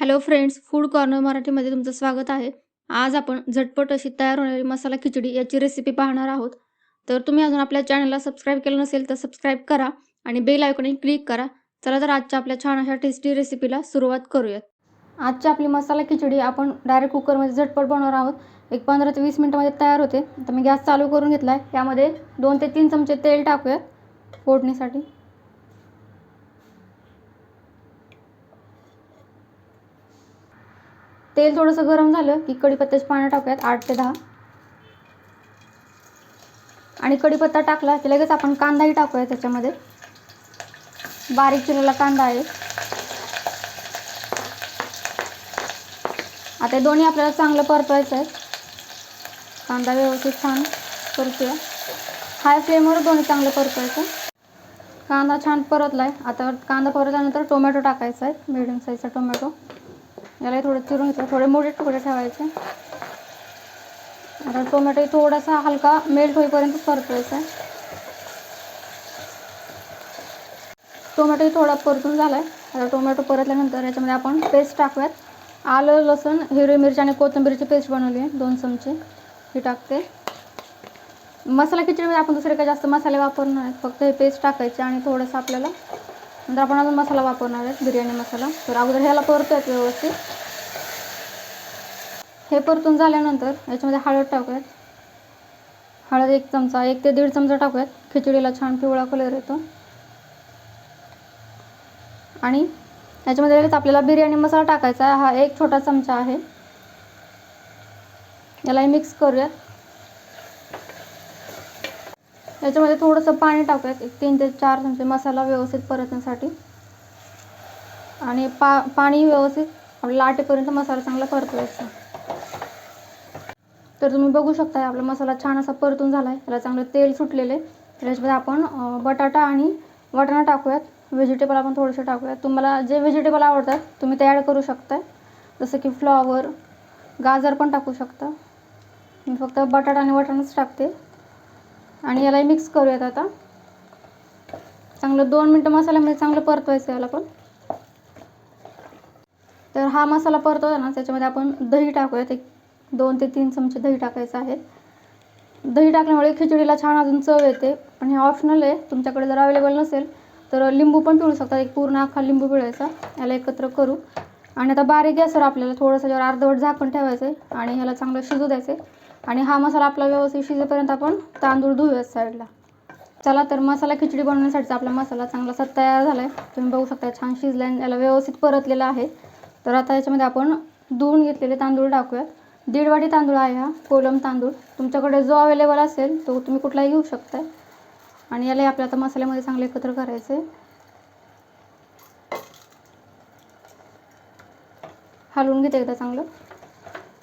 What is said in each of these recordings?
Hello friends food corner मराठीमध्ये तुमचं स्वागत आहे. आज आपण झटपट अशी तयार होणारी मसाला खिचडी याची रेसिपी पाहणार आहोत. तर तुम्ही अजून आपल्या चॅनलला सबस्क्राईब केलं नसेल तर सबस्क्राईब करा आणि बेल आयकॉनही क्लिक करा. चला तर आजच्या आपल्या छान अशा टेस्टी रेसिपीला सुरुवात करूयात. आजची आपली मसाला खिचडी आपण डायरेक्ट कुकरमध्ये झटपट बनवणार आहोत. एक पंधरा ते वीस मिनटामध्ये तयार होते. तर मी गॅस चालू करून घेतला आहे यामध्ये दोन ते तीन चमचे तेल टाकूयात. फोडणीसाठी. तेल थोडंसं गरम झालं की कढीपत्त्याचे पानं टाकूयात आठ ते दहा. आणि कढीपत्ता टाकला की लगेच आपण कांदाही टाकूया त्याच्यामध्ये. बारीक चिरलेला कांदा आहे. आता दोन्ही आपल्याला चांगलं परतवायचं आहे. कांदा व्यवस्थित छान परतूया. हाय फ्लेमवर दोन्ही चांगलं परतवायचं कांदा छान परतला आहे आता कांदा परतल्यानंतर टोमॅटो टाकायचा आहे. मिडियम साईजचा टोमॅटो. याला थोडं चिरून घेतलं. थोडे मोठे तुकडे ठेवायचे. आता टोमॅटो थोडासा हलका मेल्ट होईपर्यंत परतवायचा. आहे टोमॅटो थोडा परतून झाला आहे आता टोमॅटो परतल्यानंतर याच्यामध्ये आपण पेस्ट टाकूयात. आलं लसूण हिरवी मिरची आणि कोथिंबीरची पेस्ट बनवली आहे दोन चमचे. ही टाकते. मसाला खिचडीमध्ये आपण दुसरे काही जास्त मसाले वापरणार आहेत फक्त हे पेस्ट टाकायचे आणि थोडंसं आपल्याला नंतर आपण अजून मसाला वापरणार आहे बिर्याणी मसाला. तर अगोदर ह्याला परतूयात व्यवस्थित. हे परतून झाल्यानंतर याच्यामध्ये हळद टाकूयात. हळद एक चमचा एक ते दीड चमचा टाकूयात. खिचडीला छान पिवळा कलर येतो. आणि याच्यामध्ये लगेच आपल्याला बिर्याणी मसाला टाकायचा आहे. हा एक छोटा चमचा आहे. यालाही मिक्स करूयात. याच्यामध्ये थोडंसं पाणी टाकूयात. एक तीन ते चार चमचे मसाला व्यवस्थित परतण्यासाठी. आणि पा पाणी व्यवस्थित आपल्या लाटेपर्यंत मसाला चांगला परतवायचा. तर तुम्ही बघू शकता आपला मसाला छान असा परतून झाला आहे त्याला चांगलं तेल सुटलेलं आहे. त्याच्यामध्ये आपण बटाटा आणि वाटाणा टाकूयात. व्हेजिटेबल आपण थोडेसे टाकूयात. तुम्हाला जे व्हेजिटेबल आवडतात तुम्ही ते ॲड करू शकता जसं की फ्लॉवर गाजर पण टाकू शकता. मी फक्त बटाटा आणि वाटाणाच टाकते. आणि याला मिक्स करूयात आता. चांगलं दोन मिनटं मसाल्यामध्ये म्हणजे चांगलं परतवायचं याला पण. तर हा मसाला परतवला ना त्याच्यामध्ये आपण दही टाकूयात. एक दोन ते तीन चमचे दही टाकायचं आहे. दही टाकल्यामुळे खिचडीला छान अजून चव येते. पण हे ऑप्शनल आहे. तुमच्याकडे जर अवेलेबल नसेल तर लिंबू पण पिळू शकता. एक पूर्ण अख्खा लिंबू पिळायचा. याला एकत्र करू. आणि आता बारीक गॅसवर आपल्याला थोडंसं ज्यावर अर्धवट झाकण ठेवायचं आहे आणि ह्याला चांगलं शिजू द्यायचं आहे आणि हा मसाला आपला व्यवस्थित शिजेपर्यंत आपण तांदूळ धुऊयात साईडला. चला तर मसाला खिचडी बनवण्यासाठीचा आपला मसाला चांगला असा तयार झाला आहे तुम्ही बघू शकता छान शिजला आहे याला व्यवस्थित परतलेला आहे. तर आता याच्यामध्ये आपण धुवून घेतलेले तांदूळ टाकूयात. दीड वाटी तांदूळ आहे हा कोलम तांदूळ. तुमच्याकडे जो अवेलेबल असेल तो तुम्ही कुठलाही घेऊ शकताय. आणि याला आपल्या आता मसाल्यामध्ये चांगले एकत्र करायचं. आहे हलवून घेते एकदा चांगलं.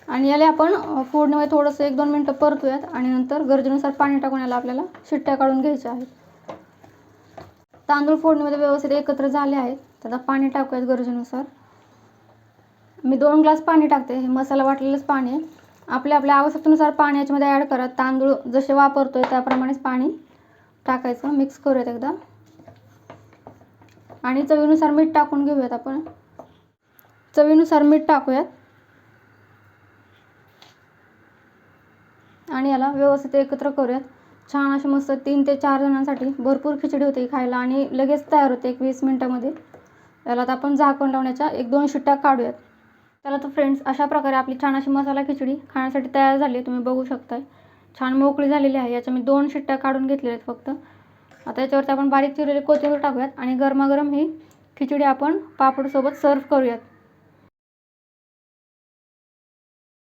आणि याला आपण फोडणीमध्ये थोडंसं एक दोन मिनटं परतूयात आणि नंतर गरजेनुसार पाणी टाकून याला आपल्याला शिट्ट्या काढून घ्यायच्या आहेत. तांदूळ फोडणीमध्ये व्यवस्थित एकत्र झाले आहेत. त्याला पाणी टाकूयात गरजेनुसार. मी दोन ग्लास पाणी टाकते. हे मसाला वाटलेलंच पाणी आहे. आपल्या आपल्या आवश्यकतेनुसार पाणी याच्यामध्ये ॲड करा. तांदूळ जसे वापरतोय त्याप्रमाणेच पाणी टाकायचं. मिक्स करूयात एकदा. आणि चवीनुसार मीठ टाकून घेऊयात आपण. चवीनुसार मीठ टाकूयात. आणि याला व्यवस्थित एकत्र करूयात. छान अशी मस्त तीन ते चार जणांसाठी भरपूर खिचडी होते खायला आणि लगेच तयार होते एक वीस मिनटामध्ये. याला आता आपण झाकण लावण्याच्या एक दोन शिट्ट्या काढूयात. त्याला तर फ्रेंड्स अशा प्रकारे आपली छान अशी मसाला खिचडी खाण्यासाठी तयार झाली तुम्ही बघू शकताय. छान मोकळी झालेली आहे याच्या मी दोन शिट्ट्या काढून घेतलेल्या आहेत फक्त. आता याच्यावरती आपण बारीक चिरलेली कोथिंबीर टाकूयात आणि गरमागरम ही खिचडी आपण पापडसोबत सर्व करूयात.